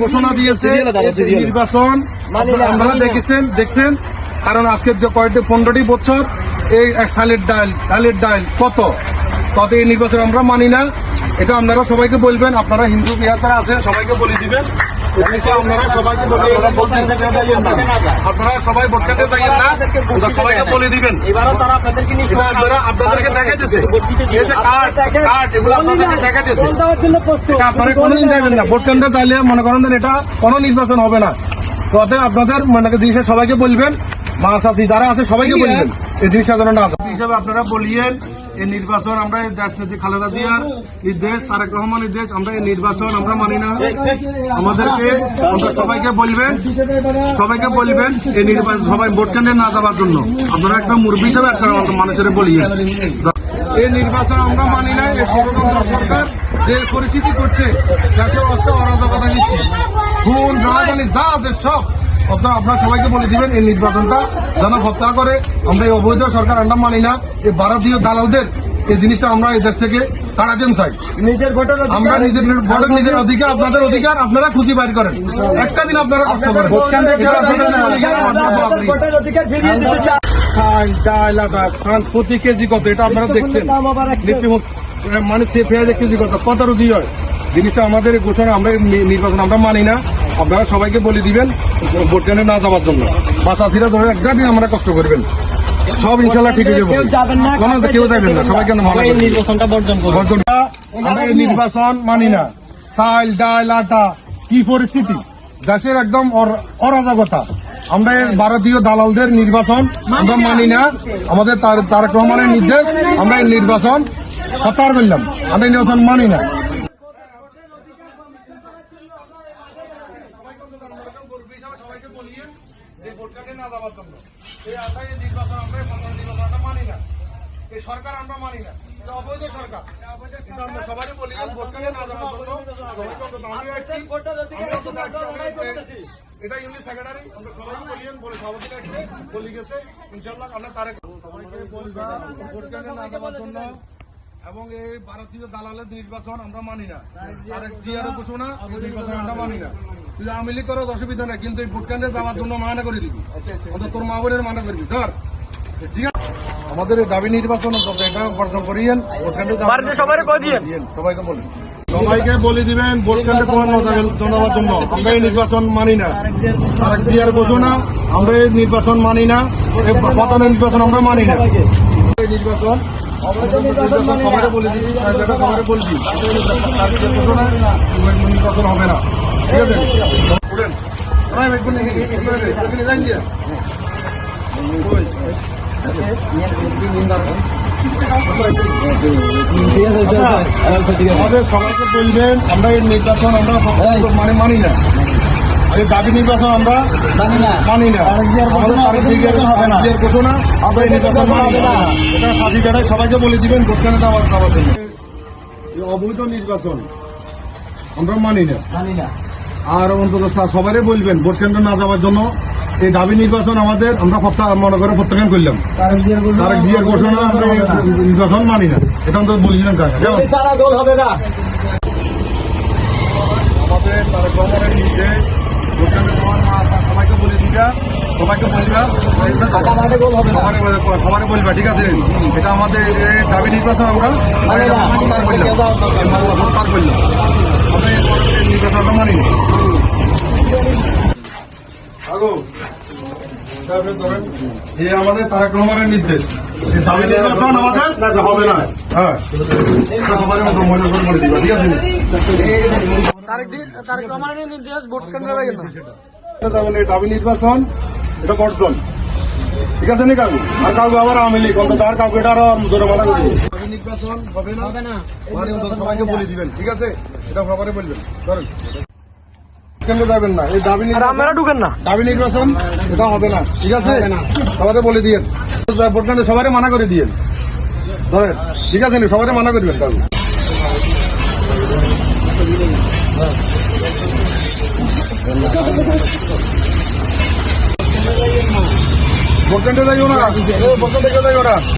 ঘোষণা দিয়েছে নির্বাচন। আপনারা দেখেছেন দেখছেন? কারণ আজকে যে কয়েকটি পনেরোটি বছর এই এক সালের ডাইল ডালের ডাইল কত? তত এই নির্বাচন আমরা মানি না। এটা আপনারা সবাইকে বলবেন আপনারা হিন্দু বিহার আছেন সবাইকে বলে দিবেন। আপনারা সবাইকে আপনারা সবাই ভোট কেন্দ্রে যাইয়েন না। সবাইকে বলে দিবেন। এবারও আপনাদেরকে নিয়ে এটা আপনারা আপনাদেরকে দেখাইতেছে। এই যে কার্ড কার্ড এগুলো আপনাদেরকে দেখাইতেছে। ভোট দেওয়ার জন্য প্রস্তুত। এটা আপনারা কোনোদিন যাবেন না। ভোট কেন্দ্রে চাইলে মনে করেন এটা কোনো নির্বাচন হবে না। তো অতএব আপনাদের মনে জিনিসটা সবাইকে বলবেন। মা সাথী যারা আছে সবাইকে বলবেন। এই জিনিসটা যেন না হিসাবে আপনারা বলিয়েন। এই নির্বাচন আমরা দেশ নেত্রী খালেদা জিয়ার এই দেশ, তারেক রহমানের দেশ, আমরা এই নির্বাচন আমরা মানি না। আমাদেরকে সবাইকে বলবেন সবাইকে বলবেন এই নির্বাচন, সবাই ভোট কেন্দ্রে না যাওয়ার জন্য। আপনারা একটা মুরব্বী হিসাবে একটা মানুষের বলিয়েন। এই নির্বাচন আমরা মানি না, এই ষড়যন্ত্র সরকার যে পরিস্থিতি করছে, দেশে অস্ত্র, অরাজকতা নিচ্ছে খুন রাজধানী, যা আছে সব আপনারা আপনারা সবাইকে বলে দিবেন এই নির্বাচনটা যেন হত্যা করে। আমরা এই অবৈধ সরকার আমরা মানি না। এই ভারতীয় দালালদের এই জিনিসটা আমরা এই দেশ থেকে তাড়াতেন চাই। নিজের ভোটের আমরা নিজের ভোটের নিজের অধিকার আপনাদের অধিকার আপনারা খুশি বাইর করেন। একটা দিন আপনারা কষ্ট করেন। প্রতি কেজি কত? এটা আপনারা দেখছেন। মানে সে পেঁয়াজের কেজি কত? কত রুজি হয়? জিনিসটা আমাদের ঘোষণা আমরা নির্বাচন আমরা মানি না। আপনারা সবাইকে বলে দিবেন ভোট কেন্দ্রে না যাওয়ার জন্য। বাসাসিরা ধরে একটা দিন আমরা কষ্ট করবেন। সব ইনশাল্লাহ ঠিক হয়ে যাবে কেউ যাবেন না কোনো না। সবাইকে মানা নির্বাচনটা বর্জন আমরা এই নির্বাচন মানি না। চাল ডাল আটা কি পরিস্থিতি? দেশের একদম অর- অরাজকতা। আমরা ভারতীয় দালালদের নির্বাচন আমরা মানি না। আমাদের তার- তারেক রহমানের নির্দেশ আমরা এই নির্বাচন হতার করলাম। আমরা এই নির্বাচন মানি না। এই সরকার আমরা মানি না। এটা অবৈধ সরকার। এটা আমরা সবারই বলি যে ভোট না জন্য এটা ইউনিট সেক্রেটারি আমরা সবাইকে বলিয়েন বলে সভাপতি রাখছে বলি গেছে। ইনশাল্লাহ আমরা তারে সবাইকে বলবা ভোট কেন্দ্রে না যাওয়ার জন্য এবং এই ভারতীয় দালালের নির্বাচন আমরা মানি না। তারেক জিয়ার ঘোষণা এই নির্বাচন আমরা মানি না। তুই আওয়ামী লীগ করো অসুবিধা নেই কিন্তু এই ভোট কেন্দ্রে যাওয়ার জন্য মানা করে দিবি। অন্তত তোর মা বোনের মানা করবি ধর। ঠিক আছে? আমাদের দাবি নির্বাচন এটা বর্জন করিয়েন ভোট কেন্দ্রে সবাইকে বলুন সবাইকে বলে দিবেন ভোট কেন্দ্রে তোমার জানাবার জন্য। আমরা এই নির্বাচন মানি না। তারেক জিয়ার ঘোষণা আমরা এই নির্বাচন মানি না নির্বাচন আমরা মানি না। এই নির্বাচন সবাই বলে দিবি সবাই বলবি নির্বাচন হবে না। ঠিক আছে? উঠেন। আমাদের সবাইকে বলবেন আমরা এই নির্বাচন আমরা মানে মানি না। এই দাবি নির্বাচন আমরা জানি না। মানি না। আমাদের হবে না। ঘোষণা আমরা এই নির্বাচন মানি না। এটা সাথী বেড়ায় সবাইকে বলে দিবেন ভোটখানে দেওয়ার দেওয়ার জন্য। অবৈধ নির্বাচন আমরা মানি না। জানি না। আর অন্তত সা- সবারই বলবেন ভোট কেন্দ্রে না যাওয়ার জন্য এই দাবি নির্বাচন আমাদের আমরা মনে করে প্রত্যাখ্যান করলাম। তারেক জিয়ার ঘোষণা- আমরা নির্বাচন মানি না। এটা গোল হবে না। আমাদের তারেক রহমানের নির্দেশ সবাইকে বলে সবাইকে বলবা বল- বলবা ঠিক আছে? এটা আমাদের এই দাবি নির্বাচন আমরা। করলাম আমরা এই পরবর্তী নির্বাচনটা মানি না। আগো, তারপরে ধরেন, এই আমাদের তারেক রহমানের নির্দেশ। এই দাবি নির্বাচন আমাদের? হবে না। হ্যাঁ এটা মতো মনে করে দিবা ঠিক আছে? তারেক রহমানের নির্দেশ ভোট কেন্দ্রে লাগে না। তার মানে দাবি নির্বাচন এটা বর্জন। ঠিক আছে নি কাকু? আর কাকু আবার আওয়ামী লীগ অন্তত আর কাকু এটা আরও জোরমানা করবে দাবি। নির্বাচন হবে না? হবে না। মানে সবাইকে বলে দিবেন ঠিক আছে? এটা সবারই বলবেন। ধরেন। কেন যাবেন না? এই দাবি আপনারা ঢুকেন না। দাবি নির্বাচন এটা হবে না ঠিক আছে? সবাই বলে দিয়েন। ভোট কেন্দ্রে সবাই মানা করে দিয়েন। ধরেন ঠিক আছে নি? সবাই মানা করবেন কাকু ভোট কেন্দ্রে যাইও না। ভোট কেন্দ্রে যাইও না।